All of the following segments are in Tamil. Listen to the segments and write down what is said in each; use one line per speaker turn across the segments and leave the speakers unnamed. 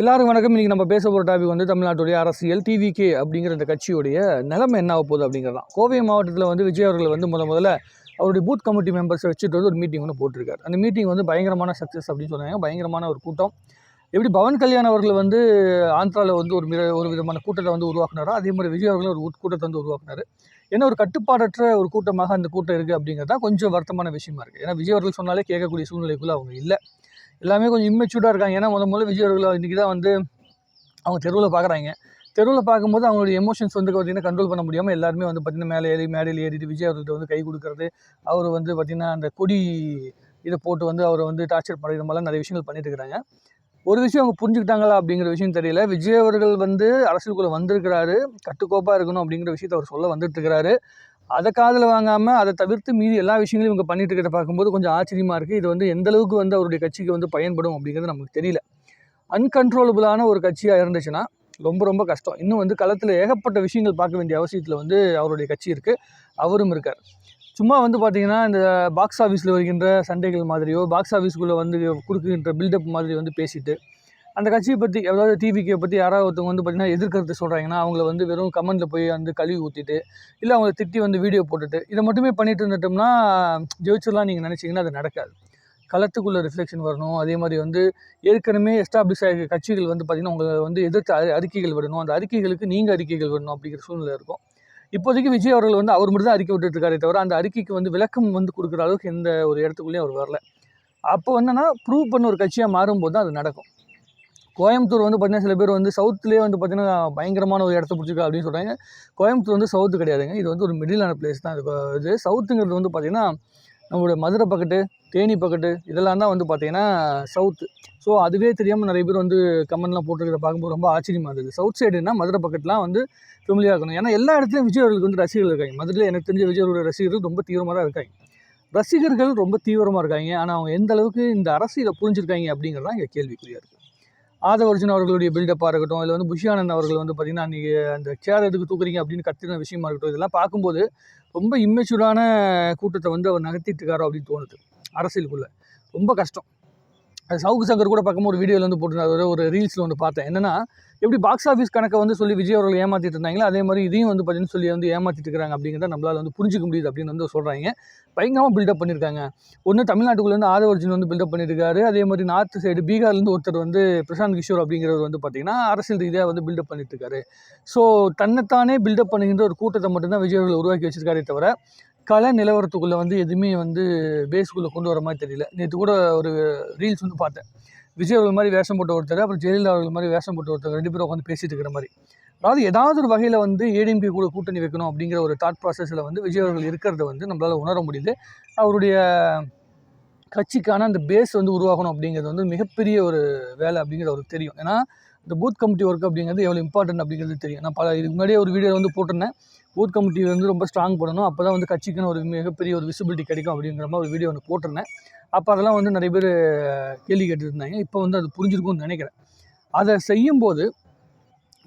எல்லாரும் வணக்கம். இன்றைக்கி நம்ம பேச போகிற டாபிக் வந்து தமிழ்நாட்டுடைய அரசியல் டிவிகே அப்படிங்கிற இந்த கட்சியுடைய நிலைமை என்ன ஆக போகுது அப்படிங்கிறது தான் கோவை மாவட்டத்தில் வந்து விஜய் அவர்கள் வந்து முத முதல்ல அவருடைய பூத் கமிட்டி மெம்பர்ஸை வச்சுட்டு வந்து ஒரு மீட்டிங் ஒன்று போட்டிருக்காரு. அந்த மீட்டிங் வந்து பயங்கரமான சக்ஸஸ் அப்படின்னு சொன்னாங்க. பயங்கரமான ஒரு கூட்டம். எப்படி பவன் கல்யாண் அவர்கள் வந்து ஆந்திராவில் வந்து ஒரு ஒரு விதமான கூட்டத்தை வந்து உருவாக்குனாரோ அதே மாதிரி விஜய் அவர்களும் ஒரு கூட்டத்தை வந்து உருவாக்குனாரு. ஏன்னா ஒரு கட்டுப்பாடற்ற ஒரு கூட்டமாக அந்த கூட்டம் இருக்குது அப்படிங்கிறது தான் கொஞ்சம் வருத்தமான விஷயமா இருக்குது ஏன்னா விஜய் அவர்கள் சொன்னாலே கேட்கக்கூடிய சூழ்நிலைக்குள்ளே அவங்க இல்லை. எல்லாமே கொஞ்சம் இம்மெச்சூர்டாக இருக்காங்க. ஏன்னா முத முதல்ல விஜய் அவர்கள் இன்றைக்கி தான் வந்து அவங்க தெருவில் பார்க்குறாங்க தெருவில் பார்க்கும்போது அவங்களுடைய எமோஷன்ஸ் வந்து பார்த்திங்கன்னா கண்ட்ரோல் பண்ண முடியாமல் எல்லாருமே வந்து பார்த்திங்கன்னா மேலே ஏறி மேடையில் ஏறிட்டு விஜய் அவர்கிட்ட வந்து கை கொடுக்கறது அவர் வந்து பார்த்திங்கன்னா அந்த கொடி இதை போட்டு வந்து அவரை வந்து டார்ச்சர் பண்ணுற மாதிரிலாம் நிறைய விஷயங்கள் பண்ணிட்டு இருக்கிறாங்க. ஒரு விஷயம் அவங்க புரிஞ்சுக்கிட்டாங்களா அப்படிங்கிற விஷயம் தெரியல. விஜய் அவர்கள் வந்து அரசியலுக்குள்ளே வந்திருக்கிறாரு. கட்டுக்கோப்பாக இருக்கணும் அப்படிங்கிற விஷயத்தை அவர் சொல்ல வந்துட்டு இருக்கிறாரு. அதை காதில் வாங்காமல் அதை தவிர்த்து மீதி எல்லா விஷயங்களையும் இவங்க பண்ணிட்டு இருக்கிறத பார்க்கும்போது கொஞ்சம் ஆச்சரியமாக இருக்குது இது வந்து எந்த அளவுக்கு வந்து அவருடைய கட்சிக்கு வந்து பயன்படும் அப்படிங்கிறது நமக்கு தெரியல. அன்கன்ட்ரோலபுளான ஒரு கட்சியாக இருந்துச்சுன்னா ரொம்ப ரொம்ப கஷ்டம். இன்னும் வந்து களத்தில் ஏகப்பட்ட விஷயங்கள் பார்க்க வேண்டிய அவசியத்தில் வந்து அவருடைய கட்சி இருக்குது அவரும் இருக்கார். சும்மா வந்து பார்த்திங்கன்னா இந்த பாக்ஸ் ஆஃபீஸில் வருகின்ற சண்டைகள் மாதிரியோ பாக்ஸ் ஆஃபீஸ்க்குள்ளே வந்து கொடுக்குகின்ற பில்டப் மாதிரி வந்து பேசிட்டு அந்த கட்சியை பற்றி அதாவது டிவிக்கை பற்றி யாராவது ஒருத்தவங்க வந்து பார்த்தீங்கன்னா எதிர்கருத்து சொல்கிறாங்கன்னா அவங்கள வந்து வெறும் கமெண்ட்டில் போய் வந்து கழுவி ஊற்றிட்டு இல்லை அவங்கள திட்டி வந்து வீடியோ போட்டுட்டு இதை மட்டுமே பண்ணிட்டு இருந்துட்டோம்னா ஜெயிச்சிடலாம் நீங்கள் நினச்சிங்கன்னா அது நடக்காது. களத்துக்குள்ளே ரிஃப்ளெக்ஷன் வரணும். அதே மாதிரி வந்து ஏற்கனவே எஸ்டாப்ளிஷ் ஆகிய கட்சிகள் வந்து பார்த்திங்கன்னா உங்களை வந்து எதிர்த்து அறிக்கைகள் விடணும். அந்த அறிக்கைகளுக்கு நீங்கள் அறிக்கைகள் விடணும் அப்படிங்கிற சூழ்நிலை இருக்கும். இப்போதைக்கு விஜய் அவர்கள் வந்து அவர் மட்டும் தான் அறிக்கை விட்டுட்டுருக்காரே தவிர அந்த அறிக்கைக்கு வந்து விளக்கம் வந்து கொடுக்குற அளவுக்கு எந்த ஒரு இடத்துக்குள்ளேயும் அவர் வரல. அப்போ என்னென்னா ப்ரூவ் பண்ண ஒரு கட்சியாக மாறும்போது தான் அது நடக்கும். கோயம்புத்தூர் வந்து பார்த்திங்கன்னா சில பேர் வந்து சவுத்துலேயே வந்து பார்த்திங்கன்னா பயங்கரமான ஒரு இடத்த பிடிச்சிருக்கா அப்படின்னு சொல்கிறாங்க கோயம்புத்தூர் வந்து சவுத்து கிடையாதுங்க. இது வந்து ஒரு மிடிலான பிளேஸ் தான். இது இது சவுத்துங்கிறது வந்து பார்த்திங்கன்னா நம்மளுடைய மதுரை பக்கெட்டு தேனி பக்கெட்டு இதெல்லாம் தான் வந்து பார்த்திங்கன்னா சவுத்து ஸோ அதுவே தெரியாமல் நிறைய பேர் வந்து கமெண்ட்லாம் போட்டிருக்கிறத பார்க்கும்போது ரொம்ப ஆச்சரியமாக இருந்தது. சவுத் சைடுனா மதுரை பக்கெட்லாம் வந்து ஃபெமிலியாக இருக்கணும் ஏன்னா எல்லா இடத்துலையும் விஜய் அவர்களுக்கு வந்து ரசிகர்கள் இருக்காங்க. மதுரையில் எனக்கு தெரிஞ்ச விஜய் ரசிகர்கள் ரொம்ப தீவிரமாக தான் இருக்காங்க. ரசிகர்கள் ரொம்ப தீவிரமாக இருக்காங்க. ஆனால் அவங்க எந்த அளவுக்கு இந்த அரசியலை புரிஞ்சிருக்காங்க அப்படிங்கிறது தான் இங்கே கேள்விக்குறியாக இருக்குது ஆதவ அர்ஜுன் அவர்களுடைய பில்டப்பாக இருக்கட்டும் இல்லை வந்து புஷியானந்த் அவர்கள் வந்து பார்த்திங்கன்னா அன்றைக்கி அந்த சேர் எதுக்கு தூக்குறீங்க அப்படின்னு கத்துன விஷயமா இருக்கட்டும் இதெல்லாம் பார்க்கும்போது ரொம்ப இம்மெச்சூரான கூட்டத்தை வந்து அவர் நகர்த்திட்டு இருக்காரோ அப்படின்னு தோணுது. அரசியலுக்குள்ளே ரொம்ப கஷ்டம். அது சவுக்கு சங்கர் கூட பக்கமாக ஒரு வீடியோவில் வந்து போட்டிருந்தாரு. ஒரு ரீல்ஸில் வந்து பார்த்தேன். என்னன்னா எப்படி பாக்ஸ் ஆஃபீஸ் கணக்கை வந்து சொல்லி விஜய் அவர்கள் ஏமாற்றிட்டு இருந்தாங்களோ அதே மாதிரி இதையும் வந்து பார்த்தீங்கன்னு சொல்லி வந்து ஏமாற்றிட்டு இருக்கிறாங்க அப்படிங்கிறத நம்மளால் வந்து புரிஞ்சிக்க முடியுது அப்படின்னு வந்து சொல்கிறாங்க பயங்கரமாக பில்டப் பண்ணியிருக்காங்க. ஒன்று தமிழ்நாட்டுக்குள்ளேருந்து ஆதவர்ஜுன் வந்து பில்டப் பண்ணியிருக்காரு. அதே மாதிரி நார்த் சைடு பீகார்லேருந்து ஒருத்தர் வந்து பிரசாந்த் கிஷோர் அப்படிங்கிறவர் வந்து பார்த்திங்கன்னா அரசியல் ரீதியாக வந்து பில்டப் பண்ணிட்டு இருக்காரு. ஸோ தன்னைத்தானே பில்டப் பண்ணுகின்ற ஒரு கூட்டத்தை மட்டும்தான் விஜய் அவர்கள் உருவாக்கி வச்சிருக்காரே தவிர கல நிலவரத்துக்குள்ளே வந்து எதுவுமே வந்து பேஸுக்குள்ளே கொண்டு வர மாதிரி தெரியல. நேற்று கூட ஒரு ரீல்ஸ் வந்து பார்த்தேன். விஜய் அவர்கள் மாதிரி வேஷம் போட்ட ஒருத்தர் அப்புறம் ஜெயலலிதா அவர்கள் மாதிரி வேஷம் போட்ட ஒருத்தர் ரெண்டு பேரும் உட்காந்து பேசிட்டு இருக்கிற மாதிரி. அதாவது ஏதாவது ஒரு வகையில் வந்து ஏடிஎம்கே கூட கூட்டணி வைக்கணும் அப்படிங்கிற ஒரு தாட் ப்ராசஸில் வந்து விஜய் அவர்கள் இருக்கிறத வந்து நம்மளால் உணர முடியுது. அவருடைய கட்சிக்கான அந்த பேஸ் வந்து உருவாகணும் அப்படிங்கிறது வந்து மிகப்பெரிய ஒரு வேலை அப்படிங்கிறது அவருக்கு தெரியும். ஏன்னா இந்த பூத் கமிட்டி ஒர்க் அப்படிங்கிறது எவ்வளோ இம்பார்ட்டன்ட் அப்படிங்கிறது தெரியும். நான் பல இதுக்கு முன்னாடியே ஒரு வீடியோ வந்து போட்டிருந்தேன். பூத் கமிட்டி வந்து ரொம்ப ஸ்ட்ராங் பண்ணணும் அப்போ தான் வந்து கட்சிக்குன்னு ஒரு மிகப்பெரிய ஒரு விசிபிலிட்டி கிடைக்கும் அப்படிங்கிற மாதிரி ஒரு வீடியோ ஒன்று போட்டிருந்தேன். அப்போ அதெல்லாம் வந்து நிறைய பேர் கேள்வி கேட்டுருந்தாங்க இப்போ வந்து அது புரிஞ்சிருக்கும்னு நினைக்கிறேன். அதை செய்யும்போது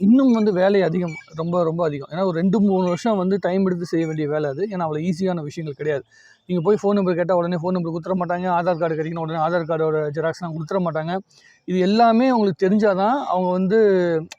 இன்னும் வந்து வேலை அதிகம் ரொம்ப ரொம்ப அதிகம். ஏன்னா ஒரு ரெண்டு மூணு வருஷம் வந்து டைம் எடுத்து செய்ய வேண்டிய வேலை அது. ஏன்னா அவ்வளோ ஈஸியான விஷயங்கள் கிடையாது. நீங்கள் போய் ஃபோன் நம்பர் கேட்டால் உடனே ஃபோன் நம்பர் கொடுத்துட மாட்டாங்க. ஆதார் கார்டு கிடைக்கணும் உடனே ஆதார் கார்டோட ஜெராக்ஸ்லாம் கொடுத்துட மாட்டாங்க. இது எல்லாமே அவங்களுக்கு தெரிஞ்சால் தான் அவங்க வந்து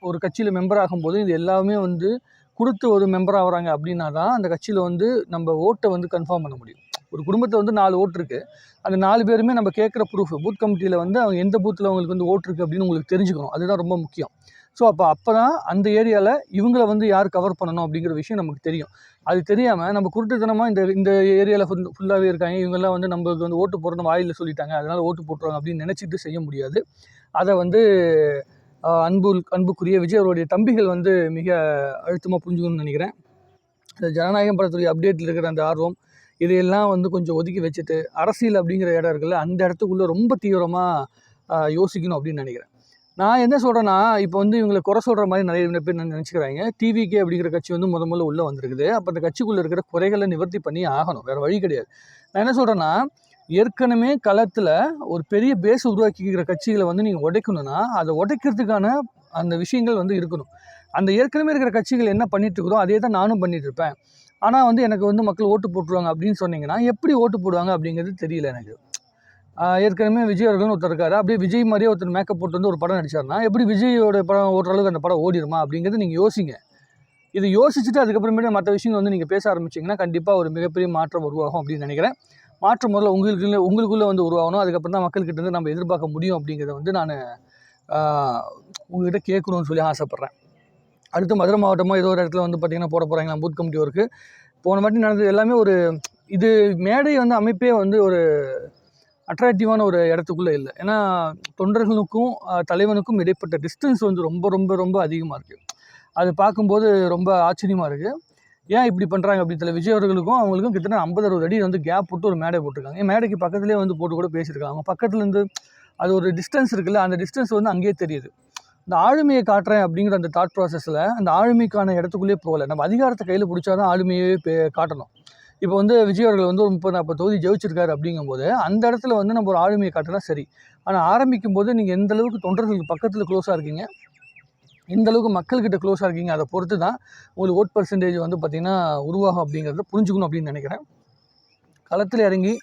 ஒரு கட்சியில் மெம்பர் ஆகும்போது இது எல்லாமே வந்து கொடுத்து ஒரு மெம்பர் ஆகுறாங்க அப்படின்னா தான் அந்த கட்சியில் வந்து நம்ம ஓட்டை வந்து கன்ஃபார்ம் பண்ண முடியும். ஒரு குடும்பத்தில் வந்து நாலு ஓட்டு இருக்குது அந்த நாலு பேருமே நம்ம கேட்குற ப்ரூஃப் பூத் கமிட்டியில் வந்து அவங்க எந்த பூத்தில் அவங்களுக்கு வந்து ஓட்டு இருக்குது அப்படின்னு உங்களுக்கு தெரிஞ்சுக்கணும். அதுதான் ரொம்ப முக்கியம். ஸோ அப்போ அப்போ தான் அந்த ஏரியாவில் இவங்களை வந்து யார் கவர் பண்ணணும் அப்படிங்கிற விஷயம் நமக்கு தெரியும். அது தெரியாமல் நம்ம குருட்டுத்தனமாக இந்த இந்த ஏரியாவில் ஃபுல் ஃபுல்லாகவே இருக்காங்க. இவங்கெல்லாம் வந்து நம்மளுக்கு வந்து ஓட்டு போடுறோம் வாயில் சொல்லிட்டாங்க. அதனால் ஓட்டு போட்டுருவாங்க அப்படின்னு நினச்சிட்டு செய்ய முடியாது. அதை வந்து அன்பு அன்புக்குரிய விஜய் அவருடைய தம்பிகள் வந்து மிக அழுத்தமாக புரிஞ்சுக்கணும்னு நினைக்கிறேன். இந்த ஜனநாயகம் படத்துடைய அப்டேட்டில் இருக்கிற அந்த ஆர்வம் இதையெல்லாம் வந்து கொஞ்சம் ஒதுக்கி வச்சுட்டு அரசியல் அப்படிங்கிற இடம் இருக்குல்ல அந்த இடத்துக்குள்ளே ரொம்ப தீவிரமாக யோசிக்கணும் அப்படின்னு நினைக்கிறேன். நான் என்ன சொல்கிறேன்னா இப்போ வந்து இவங்களை குறை சொல்கிற மாதிரி நிறைய பேர் நினச்சிக்கிறாங்க. டிவிகே அப்படிங்கிற கட்சி வந்து முத முதல்ல உள்ளே வந்திருக்குது. அப்போ அந்த கட்சிக்குள்ளே இருக்கிற குறைகளை நிவர்த்தி பண்ணி ஆகணும். வேறு வழி கிடையாது. நான் என்ன சொல்கிறேன்னா ஏற்கனவே களத்தில் ஒரு பெரிய பேஸ் உருவாக்கிக்கிற கட்சிகளை வந்து நீங்கள் உடைக்கணும்னா அதை உடைக்கிறதுக்கான அந்த விஷயங்கள் வந்து இருக்கணும். அந்த ஏற்கனவே இருக்கிற கட்சிகள் என்ன பண்ணிட்டு இருக்குதோ அதே தான் நானும் பண்ணிட்டு இருப்பேன். ஆனால் வந்து எனக்கு வந்து மக்கள் ஓட்டு போட்டுருவாங்க அப்படின்னு சொன்னீங்கன்னா எப்படி ஓட்டு போடுவாங்க அப்படிங்கிறது தெரியல எனக்கு. ஏற்கனவே விஜய் அவர்கள்னு ஒருத்தர் இருக்காரு. அப்படியே விஜய் மாதிரியே ஒருத்தர் மேக்கப் போட்டு வந்து ஒரு படம் நடிச்சார்னா எப்படி விஜயோட படம் ஓடுற அளவுக்கு அந்த படம் ஓடிடுமா அப்படிங்கிறது நீங்கள் யோசிங்க. இது யோசிச்சுட்டு அதுக்கப்புறமேட்டு மற்ற விஷயங்கள் வந்து நீங்கள் பேச ஆரம்பிச்சிங்கன்னா கண்டிப்பாக ஒரு மிகப்பெரிய மாற்றம் உருவாகும் அப்படின்னு நினைக்கிறேன். மாற்றம் முதல்ல உங்களுக்குள்ளே உங்களுக்குள்ளே வந்து உருவாகணும். அதுக்கப்புறம் தான் மக்கள்கிட்ட இருந்து நம்ம எதிர்பார்க்க முடியும் அப்படிங்கிறத வந்து நான் உங்கள்கிட்ட கேட்கணும்னு சொல்லி ஆசைப்பட்றேன். அடுத்து மதுரை மாவட்டமாக ஏதோ ஒரு இடத்துல வந்து பார்த்திங்கன்னா போட போகிறாங்களா பூத் கமிட்டி ஒர்க்கு போன வாட்டி நடந்தது எல்லாமே ஒரு இது மேடை வந்து அமைப்பே வந்து ஒரு அட்ராக்டிவான ஒரு இடத்துக்குள்ளே இல்லை. ஏன்னா தொண்டர்களுக்கும் தலைவனுக்கும் இடைப்பட்ட டிஸ்டன்ஸ் வந்து ரொம்ப ரொம்ப ரொம்ப அதிகமாக இருக்குது அது பார்க்கும்போது ரொம்ப ஆச்சரியமாக இருக்குது ஏன் இப்படி பண்ணுறாங்க அப்படின்னு தெரியல. விஜய் அவர்களுக்கும் அவங்களுக்கும் கிட்டத்தட்ட ஐம்பது அறுபது அடி வந்து கேப் போட்டு ஒரு மேடை போட்டிருக்காங்க. என் மேடைக்கு பக்கத்துலேயே வந்து போட்டு கூட பேசியிருக்காங்க அவங்க பக்கத்துலேருந்து அது ஒரு டிஸ்டன்ஸ் இருக்குல்ல அந்த டிஸ்டன்ஸ் வந்து அங்கேயே தெரியுது. இந்த ஆளுமையை காட்டுறேன் அப்படிங்கிற அந்த தாட் ப்ராசஸில் அந்த ஆளுமைக்கான இடத்துக்குள்ளேயே போகலை. நம்ம அதிகாரத்தை கையில் பிடிச்சா தான் ஆளுமையே பே காட்டணும். இப்போ வந்து விஜய் அவர்கள் வந்து ஒரு முப்பது நாற்பது தொகுதி ஜெயிச்சிருக்காரு அப்படிங்கும்போது அந்த இடத்துல வந்து நம்ம ஒரு ஆளுமையை காட்டினா சரி. ஆனால் ஆரம்பிக்கும் போது நீங்கள் எந்த அளவுக்கு தொண்டர்களுக்கு பக்கத்தில் க்ளோஸாக இருக்கீங்க? எந்த அளவுக்கு மக்கள்கிட்ட க்ளோஸாக இருக்கீங்க? அதை பொறுத்து தான் உங்களுக்கு ஓட் பர்சன்டேஜ் வந்து பார்த்திங்கன்னா உருவாகும் அப்படிங்கிறத புரிஞ்சுக்கணும் அப்படின்னு நினைக்கிறேன். களத்தில் இறங்கி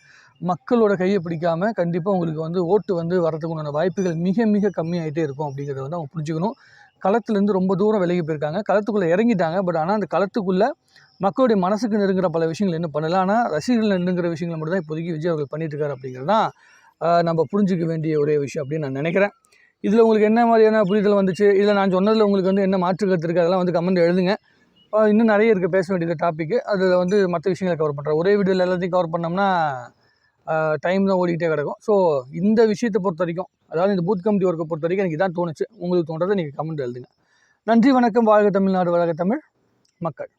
மக்களோட கையை பிடிக்காம கண்டிப்பாக உங்களுக்கு வந்து ஓட்டு வந்து வரதுக்குண்டான வாய்ப்புகள் மிக மிக கம்மியாயிட்டே இருக்கும் அப்படிங்கிறத வந்து அவங்க புரிஞ்சுக்கணும். களத்துலேருந்து ரொம்ப தூரம் விலகி போயிருக்காங்க. களத்துக்குள்ளே இறங்கிட்டாங்க. பட் ஆனால் அந்த களத்துக்குள்ளே மக்களுடைய மனசுக்கு நெருங்குற பல விஷயங்கள் என்ன பண்ணலாம் ஆனால் ரசிகர்கள் நெருங்குற விஷயங்களை மட்டும் தான் இப்போதைக்கு விஜய் அவர்கள் பண்ணிட்டுருக்காரு அப்படிங்கிறது தான் நம்ம புரிஞ்சுக்க வேண்டிய ஒரே விஷயம் அப்படின்னு நான் நினைக்கிறேன். இதில் உங்களுக்கு என்ன மாதிரியான புரிதல் வந்துச்சு? இதில் நான் சொன்னதில் உங்களுக்கு வந்து என்ன மாற்று கருத்து இருக்குது அதெல்லாம் வந்து கமெண்ட் எழுதுங்க. இன்னும் நிறைய இருக்குது பேச வேண்டியது டாப்பிக்கு அதில் வந்து மற்ற விஷயங்களை கவர் பண்ணுறேன் ஒரே வீடியோவில் எல்லாத்தையும் கவர் பண்ணோம்னா டைம் தான் ஓடிக்கிட்டே கிடக்கும். ஸோ இந்த விஷயத்தை பொறுத்த வரைக்கும் அதாவது இந்த பூத் கமிட்டி ஒர்க்கை பொறுத்த வரைக்கும் எனக்கு இதான் தோணுச்சு. உங்களுக்கு தோன்றதை நீங்கள் கமெண்ட் எழுதுங்க. நன்றி வணக்கம். வாழ்க தமிழ்நாடு வழக தமிழ் மக்கள்.